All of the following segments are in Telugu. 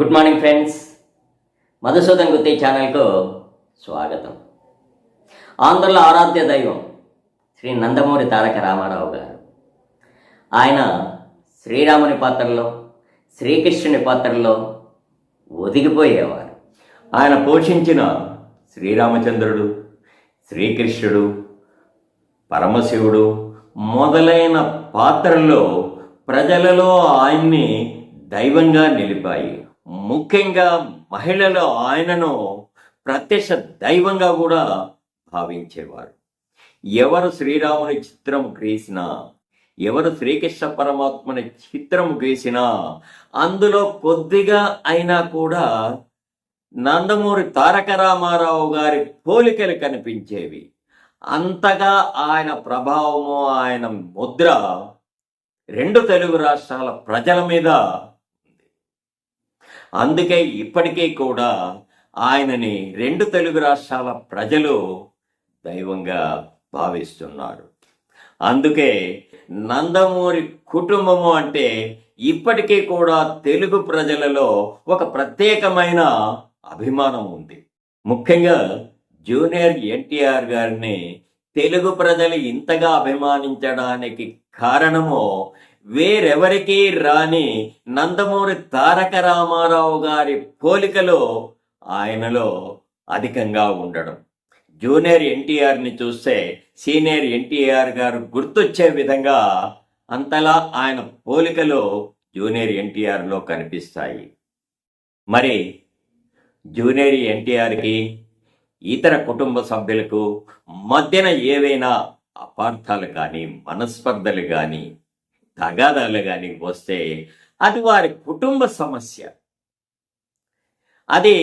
Good morning friends. Madhusudan Gutti ఛానల్కు స్వాగతం. ఆంధ్రుల ఆరాధ్య దైవం శ్రీ నందమూరి తారక రామారావు గారు. ఆయన శ్రీరాముని పాత్రలో శ్రీకృష్ణుని పాత్రలో ఒదిగిపోయేవారు. ఆయన పోషించిన శ్రీరామచంద్రుడు శ్రీకృష్ణుడు పరమశివుడు మొదలైన పాత్రల్లో ప్రజలలో ఆయన్ని దైవంగా నిలిపాయి. ముఖ్యంగా మహిళలు ఆయనను ప్రత్యక్ష దైవంగా కూడా భావించేవారు. ఎవరు శ్రీరాముని చిత్రం గీసినా ఎవరు శ్రీకృష్ణ పరమాత్మని చిత్రం గీసినా అందులో కొద్దిగా అయినా కూడా నందమూరి తారక రామారావు గారి పోలికలు కనిపించేవి. అంతగా ఆయన ప్రభావము ఆయన ముద్ర రెండు తెలుగు రాష్ట్రాల ప్రజల మీద అందుకే ఇప్పటికీ కూడా ఆయనని రెండు తెలుగు రాష్ట్రాల ప్రజలు దైవంగా భావిస్తున్నారు. అందుకే నందమూరి కుటుంబము అంటే ఇప్పటికీ కూడా తెలుగు ప్రజలలో ఒక ప్రత్యేకమైన అభిమానం ఉంది. ముఖ్యంగా జూనియర్ ఎన్టీఆర్ గారిని తెలుగు ప్రజలు ఇంతగా అభిమానించడానికి కారణము వేరెవరికీ రాని నందమూరి తారక రామారావు గారి పోలికలు ఆయనలో అధికంగా ఉండడం. జూనియర్ ఎన్టీఆర్ని చూస్తే సీనియర్ ఎన్టీఆర్ గారు గుర్తొచ్చే విధంగా అంతలా ఆయన పోలికలు జూనియర్ ఎన్టీఆర్లో కనిపిస్తాయి. మరి జూనియర్ ఎన్టీఆర్కి ఇతర కుటుంబ సభ్యులకు మధ్యన ఏవైనా అపార్థాలు కానీ మనస్పర్ధలు కానీ తగాదాలు కానీ వస్తే అది వారి కుటుంబ సమస్య. అది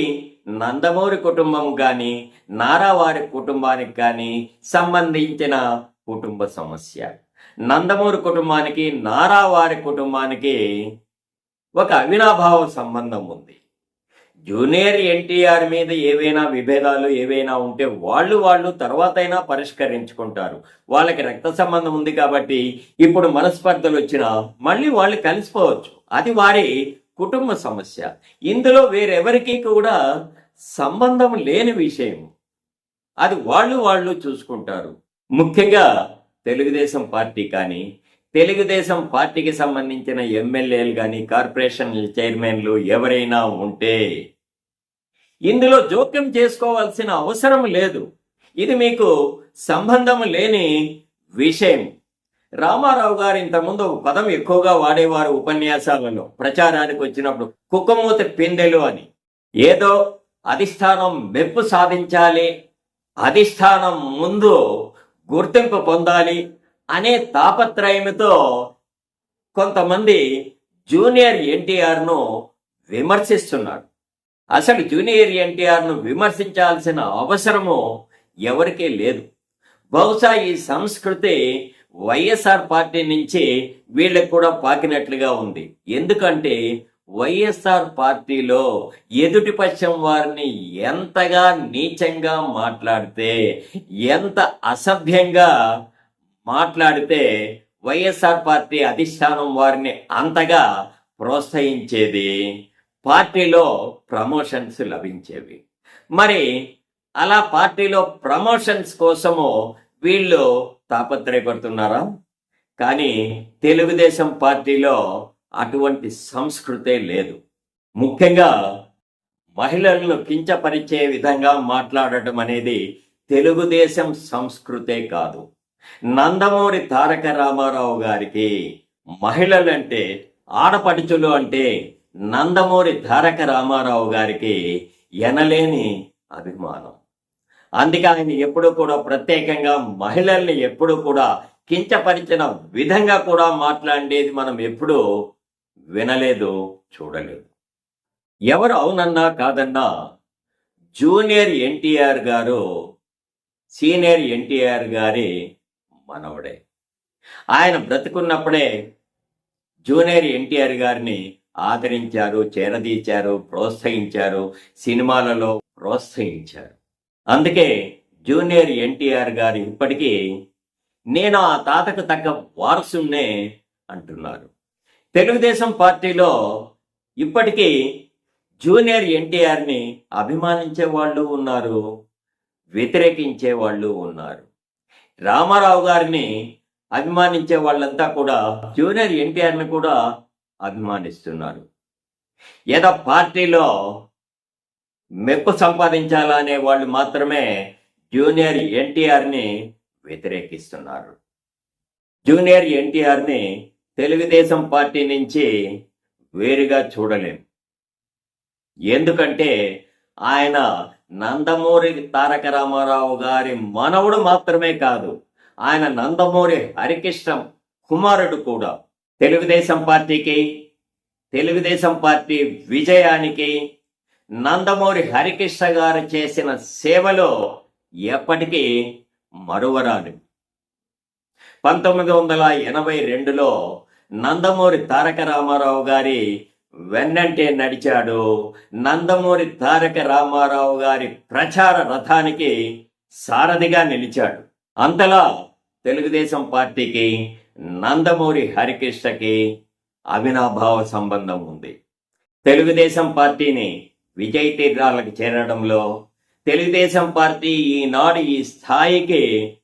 నందమూరి కుటుంబం కానీ నారావారి కుటుంబానికి కానీ సంబంధించిన కుటుంబ సమస్య. నందమూరి కుటుంబానికి నారావారి కుటుంబానికి ఒక అవినాభావ సంబంధం ఉంది. జూనియర్ ఎన్టీఆర్ మీద ఏవైనా విభేదాలు ఏవైనా ఉంటే వాళ్ళు వాళ్ళు తర్వాతైనా పరిష్కరించుకుంటారు. వాళ్ళకి రక్త సంబంధం ఉంది కాబట్టి ఇప్పుడు మనస్పర్ధలు వచ్చినా మళ్ళీ వాళ్ళు కలిసిపోవచ్చు. అది వారి కుటుంబ సమస్య. ఇందులో వేరెవరికి కూడా సంబంధం లేని విషయం. అది వాళ్ళు వాళ్ళు చూసుకుంటారు. ముఖ్యంగా తెలుగుదేశం పార్టీ కానీ తెలుగుదేశం పార్టీకి సంబంధించిన ఎమ్మెల్యేలు కానీ కార్పొరేషన్ చైర్మన్లు ఎవరైనా ఉంటే ఇందులో జోక్యం చేసుకోవాల్సిన అవసరం లేదు. ఇది మీకు సంబంధం లేని విషయం. రామారావు గారు ఇంతకుముందు ఒక పదం ఎక్కువగా వాడేవారు ఉపన్యాసాలలో ప్రచారానికి వచ్చినప్పుడు కుక్కమూత పిందెలు అని. ఏదో అధిష్టానం మెప్పు సాధించాలి అధిష్టానం ముందు గుర్తింపు పొందాలి అనే తాపత్రయంతో కొంతమంది జూనియర్ ఎన్టీఆర్ను విమర్శిస్తున్నారు. అసలు జూనియర్ ఎన్టీఆర్ను విమర్శించాల్సిన అవసరము ఎవరికీ లేదు. బహుశా ఈ సంస్కృతి వైఎస్ఆర్ పార్టీ నుంచి వీళ్ళకి కూడా పాకినట్లుగా ఉంది. ఎందుకంటే వైఎస్ఆర్ పార్టీలో ఎదుటి పక్షం వారిని ఎంతగా నీచంగా మాట్లాడితే ఎంత అసభ్యంగా మాట్లాడితే వైఎస్ఆర్ పార్టీ అధిష్టానం వారిని అంతగా ప్రోత్సహించేది పార్టీలో ప్రమోషన్స్ లభించేవి. మరి అలా పార్టీలో ప్రమోషన్స్ కోసము వీళ్ళు తాపత్రయపడుతున్నారా? కానీ తెలుగుదేశం పార్టీలో అటువంటి సంస్కృతే లేదు. ముఖ్యంగా మహిళలను కించపరిచే విధంగా మాట్లాడటం అనేది తెలుగుదేశం సంస్కృతే కాదు. నందమూరి తారక రామారావు గారికి మహిళలంటే ఆడపడుచులు అంటే నందమూరి తారక రామారావు గారికి ఎనలేని అభిమానం. అందుకే ఆయన ఎప్పుడు కూడా ప్రత్యేకంగా మహిళల్ని ఎప్పుడు కూడా కించపరిచిన విధంగా కూడా మాట్లాడేది మనం ఎప్పుడూ వినలేదు చూడలేదు. ఎవరు అవునన్నా కాదన్నా జూనియర్ ఎన్టీఆర్ గారు సీనియర్ ఎన్టీఆర్ గారి మనవడే. ఆయన బ్రతుకున్నప్పుడే జూనియర్ ఎన్టీఆర్ గారిని ఆదరించారు చేరదీశారు ప్రోత్సహించారు సినిమాలలో ప్రోత్సహించారు. అందుకే జూనియర్ ఎన్టీఆర్ గారు ఇప్పటికీ నేను ఆ తాతకు తగ్గ వారసునే అంటున్నారు. తెలుగుదేశం పార్టీలో ఇప్పటికీ జూనియర్ ఎన్టీఆర్ని అభిమానించే వాళ్ళు ఉన్నారు వ్యతిరేకించే వాళ్ళు ఉన్నారు. రామారావు గారిని అభిమానించే వాళ్ళంతా కూడా జూనియర్ ఎన్టీఆర్ని కూడా అభిమానిస్తున్నారు. ఏదో పార్టీలో మెప్పు సంపాదించాలనే వాళ్ళు మాత్రమే జూనియర్ ఎన్టీఆర్ని వ్యతిరేకిస్తున్నారు. జూనియర్ ఎన్టీఆర్ని తెలుగుదేశం పార్టీ నుంచి వేరుగా చూడలేం. ఎందుకంటే ఆయన నందమూరి తారక రామారావు గారి మనవుడు మాత్రమే కాదు ఆయన నందమూరి హరికృష్ణ కుమారుడు కూడా. తెలుగుదేశం పార్టీకి తెలుగుదేశం పార్టీ విజయానికి నందమూరి హరికృష్ణ గారు చేసిన సేవలో ఎప్పటికీ మరువరాలు పంతొమ్మిది వందల ఎనభై రెండులో నందమూరి తారక రామారావు గారి వెన్నంటే నడిచాడు. నందమూరి తారక రామారావు గారి ప్రచార రథానికి సారథిగా నిలిచాడు. అంతలా తెలుగుదేశం పార్టీకి నందమూరి హరికృష్ణకి అవినాభావ సంబంధం ఉంది. తెలుగుదేశం పార్టీని విజయ్ తీర్థాలకు చేరడంలో తెలుగుదేశం పార్టీ ఈనాడు ఈ స్థాయికి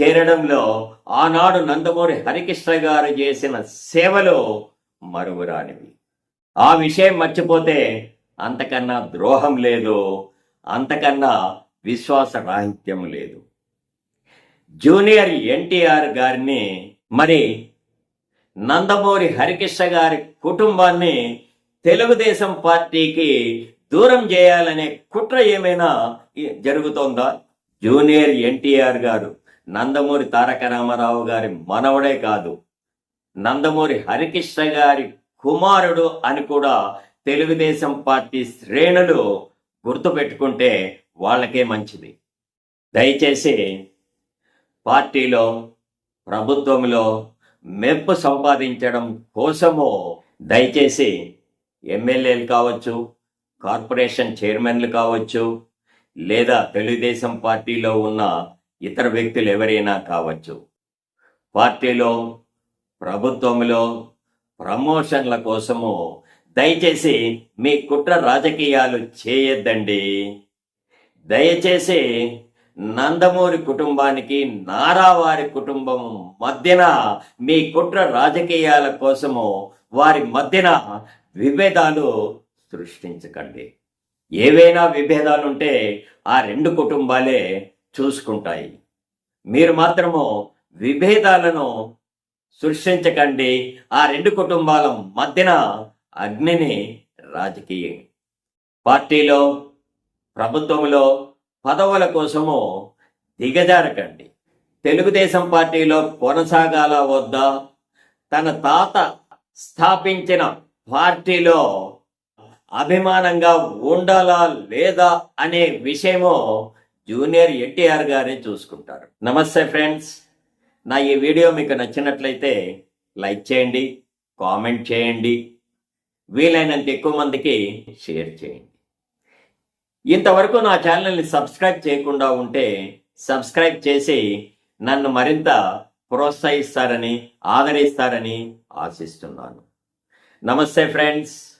చేరడంలో ఆనాడు నందమూరి హరికృష్ణ గారు చేసిన సేవలు మరువురానివి. ఆ విషయం మర్చిపోతే అంతకన్నా ద్రోహం లేదు అంతకన్నా విశ్వాస రాహిత్యం లేదు. జూనియర్ ఎన్టీఆర్ గారిని మరి నందమూరి హరికృష్ణ గారి కుటుంబాన్ని తెలుగుదేశం పార్టీకి దూరం చేయాలనే కుట్ర ఏమైనా జరుగుతోందా? జూనియర్ ఎన్టీఆర్ గారు నందమూరి తారక రామారావు గారి మనవడే కాదు నందమూరి హరికృష్ణ గారి కుమారుడు అని కూడా తెలుగుదేశం పార్టీ శ్రేణులు గుర్తుపెట్టుకుంటే వాళ్ళకే మంచిది. దయచేసి పార్టీలో ప్రభుత్వంలో మెప్పు సంపాదించడం కోసము దయచేసి ఎమ్మెల్యేలు కావచ్చు కార్పొరేషన్ చైర్మన్లు కావచ్చు లేదా తెలుగుదేశం పార్టీలో ఉన్న ఇతర వ్యక్తులు ఎవరైనా కావచ్చు. పార్టీలో ప్రభుత్వంలో ప్రమోషన్ల కోసము దయచేసి మీ కుట్ర రాజకీయాలు చేయొద్దండి. దయచేసి నందమూరి కుటుంబానికి నారావారి కుటుంబం మధ్యన మీ కుట్ర రాజకీయాల కోసము వారి మధ్యన విభేదాలు సృష్టించకండి. ఏవైనా విభేదాలుంటే ఆ రెండు కుటుంబాలే చూసుకుంటాయి. మీరు మాత్రము విభేదాలను సృష్టించకండి. ఆ రెండు కుటుంబాల మధ్యన అగ్నిని రాజకీయం. పార్టీలో ప్రభుత్వంలో పదవుల కోసము దిగజారకండి. తెలుగుదేశం పార్టీలో కొనసాగాల వద్దా? తన తాత స్థాపించిన పార్టీలో అభిమానంగా ఉండాలా లేదా అనే విషయము జూనియర్ ఎన్టీఆర్ గారే చూసుకుంటారు. నమస్తే ఫ్రెండ్స్. నా ఈ వీడియో మీకు నచ్చినట్లయితే లైక్ చేయండి కామెంట్ చేయండి. వీలైనంత ఎక్కువ మందికి షేర్ చేయండి. ఇంతవరకు నా ఛానల్ని సబ్స్క్రైబ్ చేయకుండా ఉంటే సబ్స్క్రైబ్ చేసి నన్ను మరింత ప్రోత్సహిస్తారని ఆదరిస్తారని ఆశిస్తున్నాను. నమస్తే ఫ్రెండ్స్.